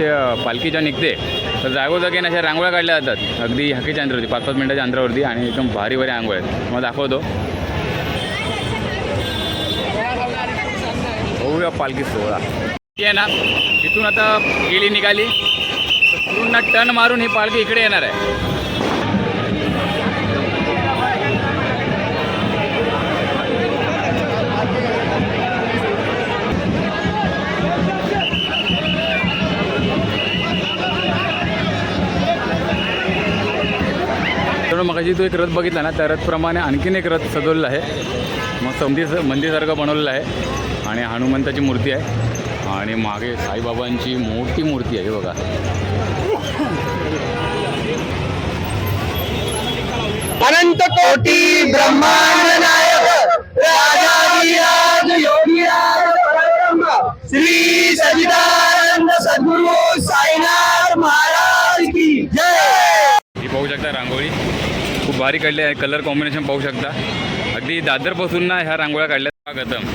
ते, निघते. तर जागोजागी अशा रांगोळ्या काढल्या जातात. अगदी हकीच्या अंतरावरती पाच पाच मिनिटाच्या अंतरावरती आणि एकदम भारी भारी आंघोळ आहेत. मग दाखवतो. होऊया पालखी सोहळा. ती आहे ना तिथून आता गेली निघाली. पूर्ण टन मारून ही पालखी इकडे येणार आहे. तर मगाशी तो एक रथ बघितला ना त्या रथप्रमाणे आणखीन एक रथ सजवलेला आहे. मस्त मंदिर मंदिरसारखं बनवलेलं आहे आणि हनुमंताची मूर्ती आहे आणि मागे साईबाबांची मोठी मूर्ती आहे बघा. अनंत कोटी ब्रह्मांड नायक परब्रह्म श्री सजिदानंद सद्गुरु साईनाथ महाराज की जय. ही पाहू शकता रांगोळी. भारी काढली आहे कलर कॉम्बिनेशन पाहू शकता. अगदी दादरपासून ना ह्या रांगोळ्या काढल्या. स्वागतम.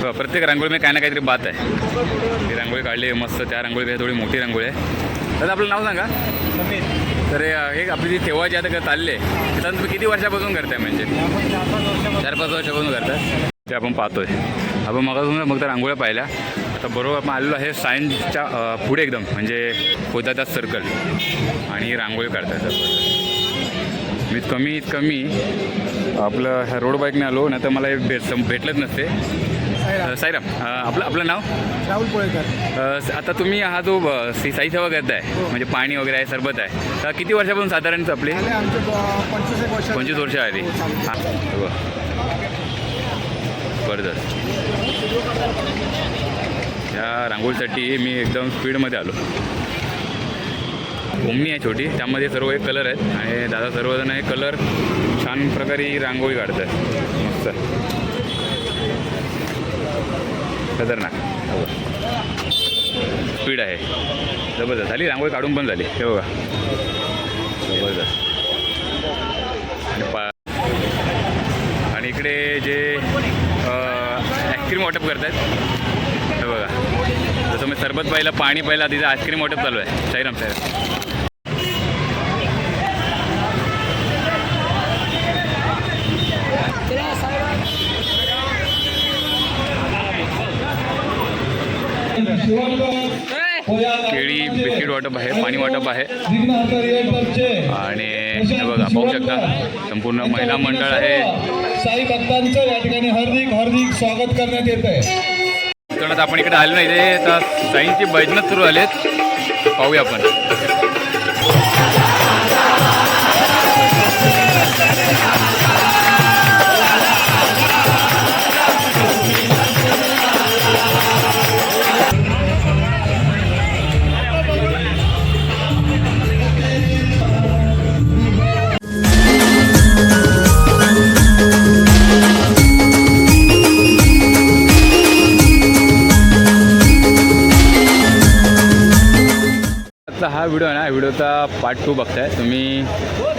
बघा, प्रत्येक रांगोळीमध्ये काही ना काहीतरी बात आहे. ती रांगोळी काढली आहे मस्त. त्या रांगोळी थोडी मोठी रांगोळी आहे. तर आपलं नाव सांगा. तर हे- आपली जी तेव्हाची आता चालले तर तुम्ही किती वर्षापासून करताय म्हणजे? चार पाच वर्षापासून करताय. ते आपण पाहतोय. आपण मगासून मग तर रांगोळ्या पाहिल्या. आता बरोबर आपण आलेलो आहे सायन्सच्या पुढे एकदम. म्हणजे होता सर्कल आणि रांगोळी काढतात मी कमीत कमी. आपलं ह्या रोड बाईकने आलो नाही तर मला हे भेट भेटलंच नसते. साईराम. आपलं आपलं नाव? राहुल पोळेकर. आता तुम्ही हा जो साई सेवा करताय म्हणजे पाणी वगैरे आहे सरबत आहे तर किती वर्षापासून साधारण आपले? पंचवीस वर्ष. आली हो. हां. हे. जबरदस्त या रांगोळीसाठी मी एकदम स्पीडमध्ये आलो. ओमनी आहे छोटी त्यामध्ये सर्व एक कलर आहेत. आणि दादा सर्वजण हे कलर छान प्रकारे रांगोळी रांगोळी काढतात मस्त. खतरनाक. स्पीड आहे. जबरदस्त. झाली रांगोळी काढून पण झाली. हे बघा. जबरदस्त. आणि पा आणि इकडे जे आईस्क्रीम वाटप करत आहेत हे बघा. जसं मी सरबत पाहिलं पाणी पाहिलं तिथं आईस्क्रीम वाटप चालू आहे. साईराम साईराम केळी बिस्किट वाटप आहे पाणी वाटप आहे. आणि बघा पाहू शकता संपूर्ण महिला मंडळ आहे. साई भक्तांचं या ठिकाणी हार्दिक हार्दिक स्वागत करण्यात येत आहे कारण आपण इकडे आलो नाही आता साईंची भजनच सुरू झालेत. पाहूया आपण. व्हिडिओ आहे ना व्हिडिओचा पार्ट टू बघताय. तुम्ही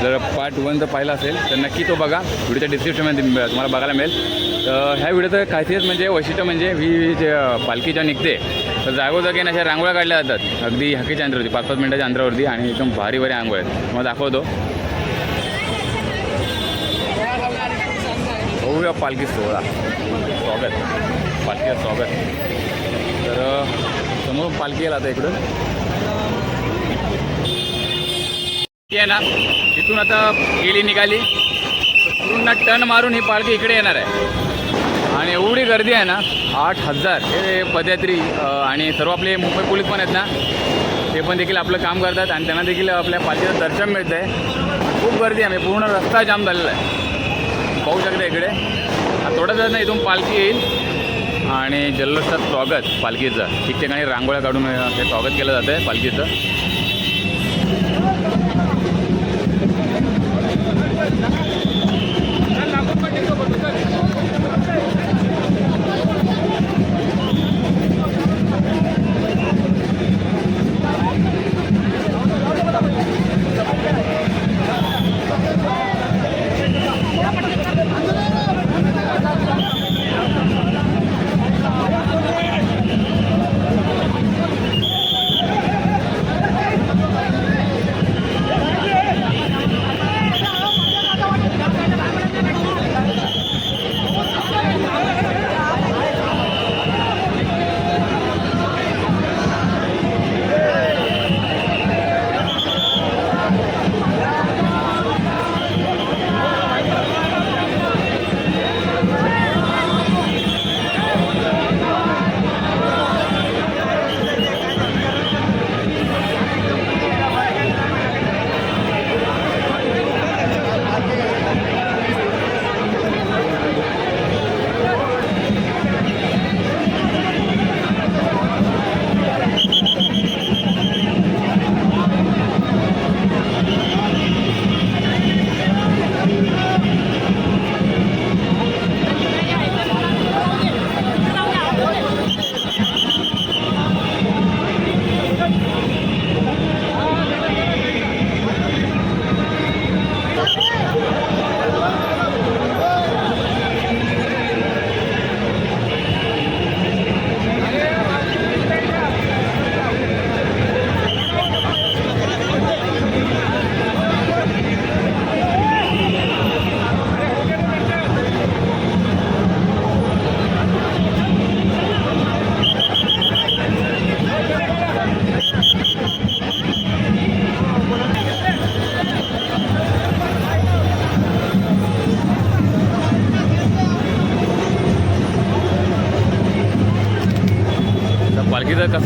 जर पार्ट वन जर पाहिला असेल तर नक्की तो बघा. व्हिडिओच्या डिस्क्रिप्शनमध्ये तुम्हाला बघायला मिळेल. तर ह्या व्हिडिओचं खासियत म्हणजे वैशिष्ट्य म्हणजे ही जे पालखीच्या निघते तर जागोजागी ना अशा रांगोळ्या काढल्या जातात. अगदी हकीच्या अंतरावरती पाच पाच मिनिटाच्या अंतरावरती आणि एकदम भारी भारी आंघोळ आहेत. मग दाखवतो. होऊया पालखी सोहळा. स्वागत. पालखीचं स्वागत. तर समोर पालखी आला आता इकडून. आहे ना तिथून आता गेली निघाली. पूर्ण टन मारून ही पालखी इकडे येणार आहे. आणि एवढी गर्दी आहे ना आठ हजार. हे पदयात्री आणि सर्व आपले मुंबई पोलीस पण आहेत ना ते पण देखील आपलं काम करतात आणि त्यांना देखील आपल्या पालखीचं दर्शन मिळतं आहे खूप गर्दी आहे म्हणजे पूर्ण रस्ता जाम झालेला आहे. पाहू शकता इकडे. थोड्याच वेळ ना इथून पालखी येईल. आणि जल्लोषात स्वागत पालखीचं. ठिकठिकाणी रांगोळ्या काढून हे स्वागत केलं जातं आहे पालखीचं.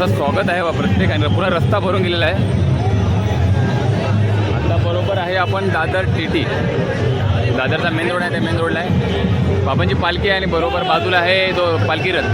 कसं स्वागत आहे बा प्रत्येकाने. पुरा रस्ता भरून गेलेला आहे. आता बरोबर आहे आपण दादर टी टी दादरचा मेन रोड आहे त्या मेन रोडला आहे. बाबांची पालखी आहे आणि बरोबर बाजूला आहे तो पालखी रथ.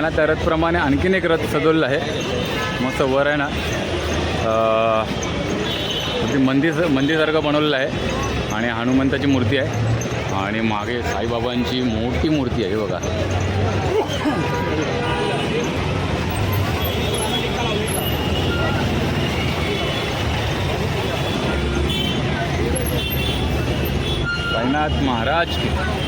एक ना त्या रथप्रमाणे आणखीन एक रथ सजवलेला आहे. मस्त वर आहे ना. अगदी मंदिर मंदिरसारखं बनवलेलं आहे. आणि हनुमंताची मूर्ती आहे. आणि मागे साईबाबांची मोठी मूर्ती आहे बघा. साईनाथ महाराज की.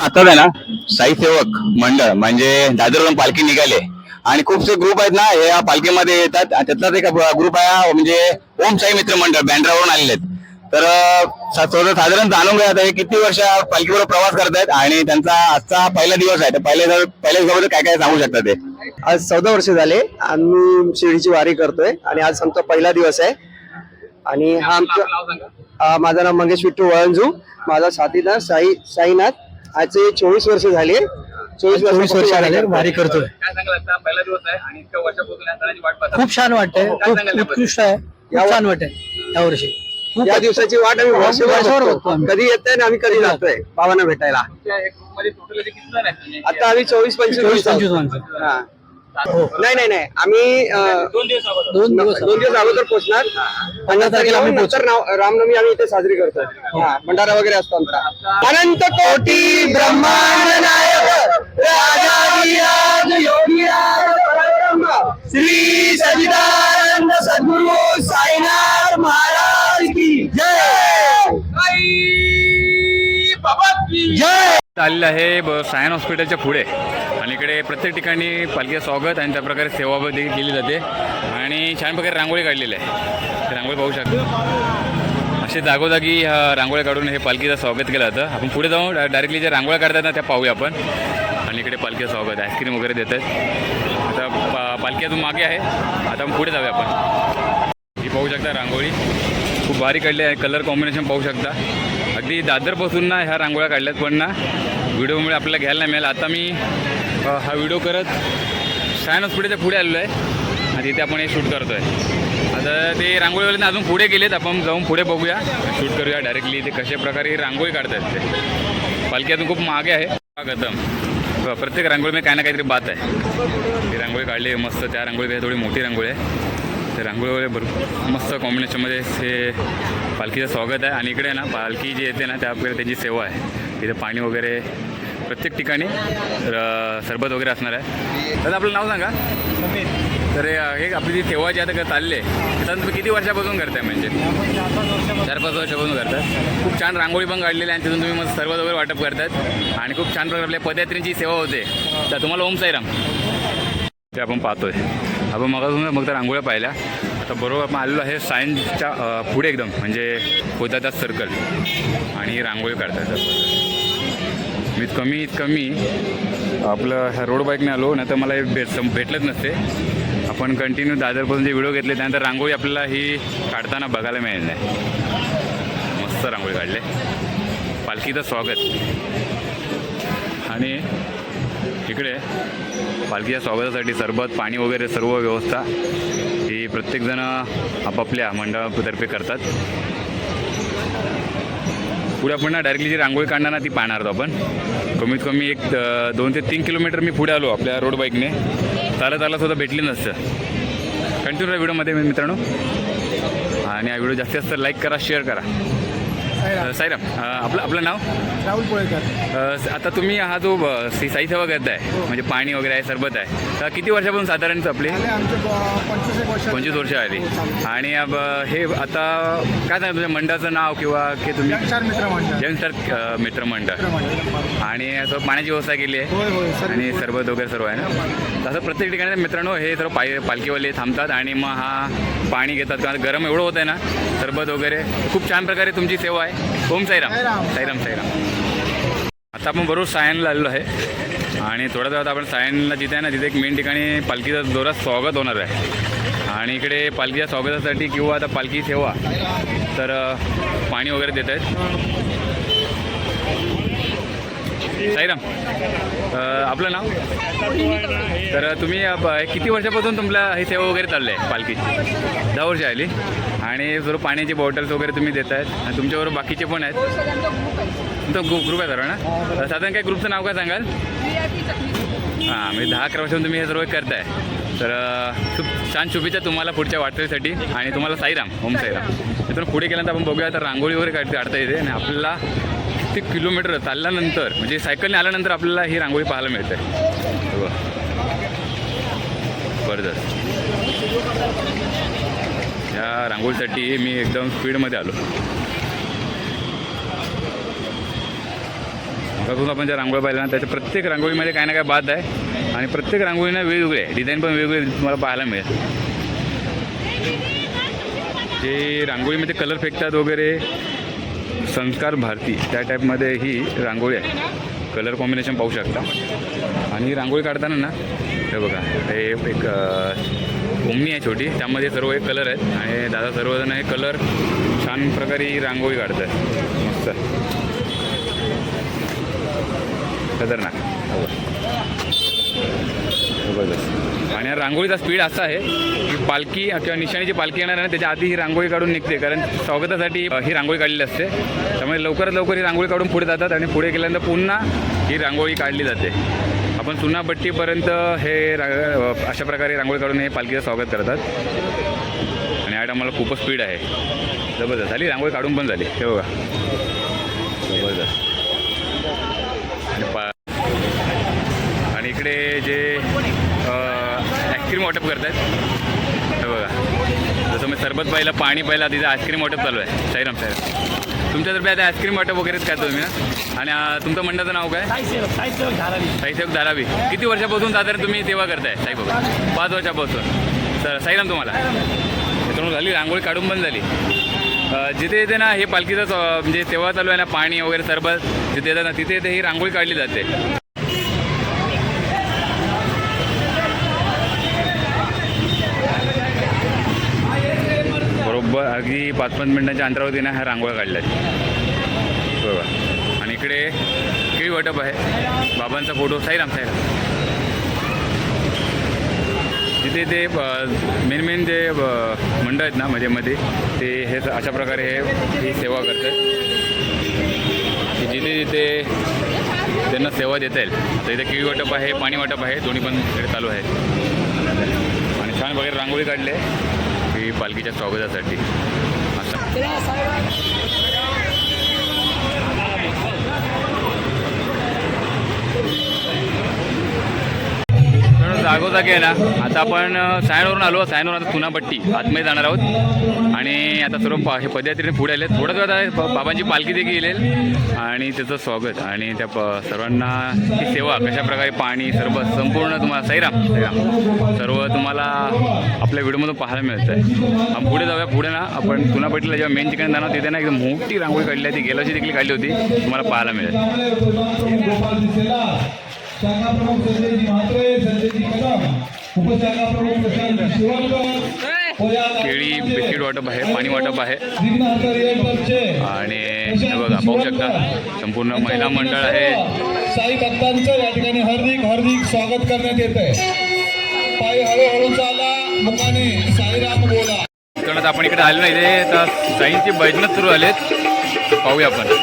आता आहे ना? साई सेवक मंडळ म्हणजे दादरवरून पालखी निघाले. आणि खूपसे ग्रुप आहेत ना हे या पालखीमध्ये येतात. त्यातलाच एक ग्रुप आहे म्हणजे ओम साई मित्र मंडळ बँड्रावरून आलेले आहेत. तर साधारण जाणून घ्या आता हे किती वर्ष या पालखीबरोबर प्रवास करतायत आणि त्यांचा आजचा हा पहिला दिवस आहे. तर पहिल्या दिवस- पहिल्या दिवसाबद्दल काय काय सांगू शकता ते? आज चौदा वर्ष झाले. आम्ही शिर्डीची वारी करतोय आणि आज आमचा पहिला दिवस आहे. आणि हा आमचा हा, माझं नाव मंगेश विठ्ठू वळंजू. माझा साथीदार साई साईनाथ. आजचे चोवीस वर्ष झाले. चोवीस वर्ष झाले वारी करतोय. काय सांगाल आता? पहिला दिवस आहे आणि इतक्या वर्षापासून या सणाची वाट पाहता खूप छान वाटतंय? उत्कृष्ट आहे. खूप छान वाटतंय यावर्षी या दिवसाची वाट आम्ही वर्षभर बघतो. कधी येतोय आणि आम्ही कधी जातोय भावांना भेटायला. म्हणजे? आता आम्ही चोवीस पंचवीस. पंचवीस माणसं. हा. नाही नाही नाही. आम्ही अं, दोन दिवस अगोदर. दोन दिवस दोन दिवस अगोदर पोहोचणार पंधरा तारखेला आम्ही नंतर नाव- रामनवमी आम्ही इथे साजरी करतो हा. भंडारा वगैरे असतो आमचा. अनंत कोटी ब्रह्मांड नायक राजाधिराज योगीराज परब्रह्म श्री सजिदानंद सद्गुरु साईनाथ महाराज. आलेलं आहे ब- सायन हॉस्पिटलच्या पुढे. आणि इकडे प्रत्येक ठिकाणी पालखीचं स्वागत आणि त्या प्रकारे सेवा देखील केली जाते. आणि छान प्रकारे रांगोळी काढलेली आहे. रांगोळी पाहू शकतो. असे जागोजागी रांगोळी काढून हे पालखीचं स्वागत केलं जातं. आपण पुढे जाऊन डायरेक्टली ज्या रांगोळ्या काढतात ना त्या पाहूया आपण. आणि इकडे पालखीचं स्वागत आईस्क्रीम वगैरे देत आहेत. आता पा पालखी अजून मागे आहे. आता आपण पुढे जाऊया आपण. ही पाहू शकता रांगोळी. खूप भारी काढले आहे. कलर कॉम्बिनेशन पाहू शकता. अगदी दादरपासून ना ह्या रांगोळ्या काढल्यात पण ना व्हिडिओमुळे आपल्याला घ्यायला नाही मिळालं. आता मी हा व्हिडिओ करत सायन हॉस्पिटलच्या पुढे आलेलो आहे. आणि तिथे आपण हे शूट करतो आहे आता ते रांगोळीवाले अजून पुढे गेलेत आपण जाऊन पुढे बघूया. शूट करूया डायरेक्टली. ते कशा प्रकारे रांगोळी काढतात ते. पालखी अजून खूप मागे आहे. स्वागतम. प्रत्येक प्रत्येक रांगोळीमध्ये काही ना काहीतरी बात आहे. ती रांगोळी काढली आहे मस्त. त्या रांगोळी थोडी मोठी रांगोळी आहे. ते रांगोळी वगैरे भरपूर मस्त कॉम्बिनेशनमध्ये हे पालखीचं स्वागत आहे. आणि इकडे ना पालखी जी येते ना त्या आपल्याला त्याची सेवा आहे. तिथे पाणी वगैरे प्रत्येक ठिकाणी सरबत वगैरे असणार आहे. तर आपलं नाव सांगा. तर हे- आपली जी सेवा जी आता का चालली आहे. तर तुम्ही किती वर्षापासून करताय म्हणजे? चार पाच वर्षापासून करतात खूप छान रांगोळी पण काढलेली आहे आणि तिथून तुम्ही मस्त सरबत वगैरे वाटप करतात आणि खूप छान प्रकारे आपल्या पदयात्रींची सेवा होते. तर तुम्हाला ओम साईराम. ते आपण पाहतोय. आपण मग मग त्या रांगोळ्या पाहिल्या. आता बरोबर आपण आलेलो आहे सायन्सच्या पुढे एकदम म्हणजे होता सर्कल आणि रांगोळी काढतात मी कमीत कमी आपलं ह्या रोड बाईकने आलो नाही तर मला हे भेट भेटलंच नसते. आपण कंटिन्यू दादरपासून जे व्हिडिओ घेतले त्यानंतर रांगोळी आपल्याला ही काढताना बघायला मिळेल नाही. मस्त रांगोळी काढले. पालखीचं स्वागत. आणि इकडे पालखीच्या स्वागतासाठी सरबत पाणी वगैरे सर्व व्यवस्था ही प्रत्येकजण आपापल्या मंडळातर्फे करतात. पुढे आपण ना डायरेक्टली जी रांगोळी काढणार ना ती पाहणार आहोत आपण. कमीत कमी एक दोन ते तीन किलोमीटर मी पुढे आलो आपल्या रोड बाईकने चालत आला सुद्धा भेटली नसतं. कंटिन्यू राहा व्हिडिओमध्ये मित्रांनो. आणि हा व्हिडिओ जास्तीत जास्त लाईक करा शेअर करा. साईराम. आपलं आपलं नाव? राहुल पोळेकर. आता तुम्ही हा जो साई सेवा करताय म्हणजे पाणी वगैरे आहे सरबत आहे तर किती वर्षापासून साधारण आपली? पंचवीस वर्ष आली. हो. आणि अब हे आता काय सांगा तुमच्या मंडळाचं नाव किंवा की तुम्ही? यंगस्टर मित्र मंडळ. आणि असं पाण्याची व्यवस्था केली आहे? आणि सरबत वगैरे सर्व आहे ना? तसं प्रत्येक ठिकाणी मित्रांनो हे सर्व पाय पालखीवाले थांबतात आणि मग हा पाणी घेतात. कारण गरम एवढं होतं आहे ना सरबत वगैरे. खूप छान प्रकारे तुमची सेवा आहे. ओम साईराम. साईराम. साईराम आता आपण बरोबर सायनला आलेलो आहे. आणि थोड्या वेळात आपण सायनला जिथे आहे ना तिथे एक मेन ठिकाणी पालखीचं जोरात स्वागत होणार आहे. आणि इकडे पालखीच्या स्वागतासाठी किंवा आता पालखी सेवा तर पाणी वगैरे देत आहेत. साईराम आपलं नाव? तर तुम्ही किती वर्षापासून तुमला ही सेवा वगैरे चालली आहे पालखीची दहा वर्ष आली. आणि सर्व पाण्याची बॉटल्स वगैरे तुम्ही देत आहेत आणि तुमच्याबरोबर बाकीचे पण आहेत. तुमचा ग्रुप ग्रुप आहे सर्व ना? साधारण काय ग्रुपचं नाव काय सांगाल? हां म्हणजे दहा अकरा वर्षापासून तुम्ही हे सर्व करताय. तर खूप छान शुभेच्छा तुम्हाला पुढच्या वाटचालीसाठी. आणि तुम्हाला साईराम ओम साईराम. तिथून पुढे गेल्यानंतर आपण बघूया तर रांगोळी वगैरे काढ काढता येते. आणि आपल्याला किती किलोमीटर चालल्यानंतर म्हणजे सायकलने आल्यानंतर आपल्याला ही रांगोळी पाहायला मिळते. हे जबरदस्त. या रांगोळीसाठी मी एकदम स्पीडमध्ये आलो. बघून आपण ज्या रांगोळी पाहिल्या ना त्याच्या प्रत्येक रांगोळीमध्ये काही ना काय बात आहे. आणि प्रत्येक रांगोळीनं वेगवेगळे आहे. डिझाईन पण वेगवेगळे तुम्हाला पाहायला मिळेल. जे रांगोळीमध्ये कलर फेकतात वगैरे संस्कार भारती त्या टाईपमध्ये ही रांगोळी आहे. कलर कॉम्बिनेशन पाहू शकता. आणि ही रांगोळी काढताना ना हे बघा हे एक ओमनी आहे छोटी. त्यामध्ये सर्व एक कलर आहेत. आणि दादा सर्वजण हे कलर छान प्रकारे ही रांगोळी काढतात मस्त खतरनाक. हो. जबरदस्त आणि रांगोळीचा स्पीड असा आहे की पालखी किंवा निशाणीची पालखी येणार आहे त्याच्या आधी ही रांगोळी काढून निघते. कारण स्वागतासाठी ही रांगोळी काढलेली असते. त्यामुळे लवकरात लवकर ही रांगोळी काढून पुढे जातात आणि पुढे गेल्यानंतर पुन्हा ही रांगोळी काढली जाते. आपण चुनापट्टीपर्यंत हे अशा प्रकारे रांगोळी काढून हे पालखीचं स्वागत करतात. आणि या टायमाला खूपच स्पीड आहे. जबरदस्त. झाली रांगोळी काढून पण झाली. हे बघा. जबरदस्त. आणि इकडे जे वाटप करत आहेत हे बघा. जसं मी सरबत पाहिलं पाणी पाहिलं तिथे आईस्क्रीम वाटप चालू आहे. साईराम साहेब तुमच्यातर्फे आता आईस्क्रीम वाटप वगैरेच काय तुम्ही ना? आणि तुमचं मंडळाचं नाव काय? साईसेवक धारावी. किती वर्षापासून साधारण तुम्ही सेवा करताय? साईबाबा पाच वर्षापासून. सर साईराम तुम्हाला. मित्रांनो झाली रांगोळी काढून बंद झाली. जिथे येते ना हे पालखीचं म्हणजे सेवा चालू आहे ना पाणी वगैरे सरबत जिथे येतात ना तिथे येते ही रांगोळी काढली जाते. बरोबर अगदी पाच पाच मिनिटांच्या अंतरावरती ना ह्या रांगोळ्या काढल्या आहेत आणि इकडे केळी वाटप आहे. बाबांचा फोटो साईराम साईराम तिथे ते मेन मेन जे मंडळ आहेत ना मध्ये मध्ये ते हे अशा प्रकारे हे ही सेवा करतात की जिथे जिथे त्यांना सेवा देता येईल आता इथे केळी वाटप आहे पाणी वाटप आहे दोन्ही पण इकडे चालू आहे आणि छान वगैरे रांगोळी काढली आहे. पालखीच्या स्वागतासाठी. असं जागोजागी आहे ना? आता आपण सायनवरून आलो. सायनवरून आता चुनापट्टी. आतमध्ये जाणार आहोत. आणि आता सर्व पा हे पदयात्रेने पुढे आले थोडंच वेळात आहे बाबांची पालखी देखील येईल. आणि त्याचं स्वागत. आणि त्या प सर्वांना ही सेवा कशाप्रकारे पाणी सर्व संपूर्ण तुम्हाला सैराम. सैराम सर्व तुम्हाला आपल्या व्हिडिओमधून पाहायला मिळतं आहे आपण पुढे जाऊया. पुढे ना आपण चुनापट्टीला जेव्हा मेन ठिकाणी जाणार तिथे ना एकदम मोठी रांगोळी काढली आहे. ती गेल्याची देखील काढली होती. तुम्हाला पाहायला मिळेल. केळी बिस्किट वाटप आहे पाणी वाटप आहे. आणि बघा पाहू शकता संपूर्ण महिला मंडळ आहे. साई भक्तांचं या ठिकाणी हार्दिक हार्दिक स्वागत करण्यात येत आहे पायी हळूहळू चाला मुखाने साईराम बोला. तर आपण इकडे आलो नाही आता साईंची बैठणच सुरू आलेत पाहूया आपण.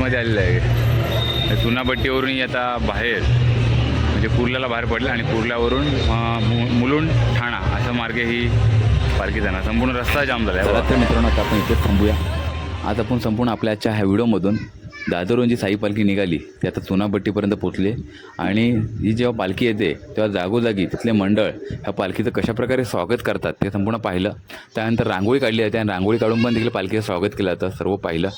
आतमध्ये आलेलं आहे. चुनाभट्टीवरून आता बाहेर म्हणजे कुर्ल्याला बाहेर पडलं आणि कुर्ल्यावरून मु- मुलुंड ठाणा असा मार्ग ही पालखी जाणार. संपूर्ण रस्ता जाम झाला आहे तर मित्रांनो आता आपण इथे थांबूया. आज आपण संपूर्ण आपल्या आजच्या ह्या व्हिडिओमधून दादरवरून जी साई पालखी निघाली ती आता चुनापट्टीपर्यंत पोचली आणि ही जेव्हा पालखी येते तेव्हा जागोजागी तिथले मंडळ ह्या पालखीचं कशाप्रकारे स्वागत करतात ते संपूर्ण पाहिलं. त्यानंतर रांगोळी काढली आहे आणि रांगोळी काढून पण देखील पालखीचं स्वागत केलं जातं सर्व पाहिलं.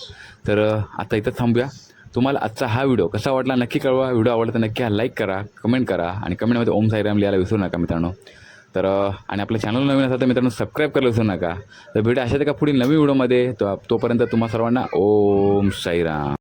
तर आता इथं थांबूया. तुम्हाला आजचा हा व्हिडिओ कसा वाटला नक्की कळवा. व्हिडिओ आवडला तर नक्की हा लाईक करा कमेंट करा आणि कमेंटमध्ये ओम साईराम लिहायला विसरू नका मित्रांनो. तर आणि आपलं चॅनल नवीन असेल तर मित्रांनो सबस्क्राईब करायला विसरू नका. तर भेटू अशा एका पुढील नवीन व्हिडिओमध्ये. तो तोपर्यंत तुम्हा सर्वांना ओम साईराम.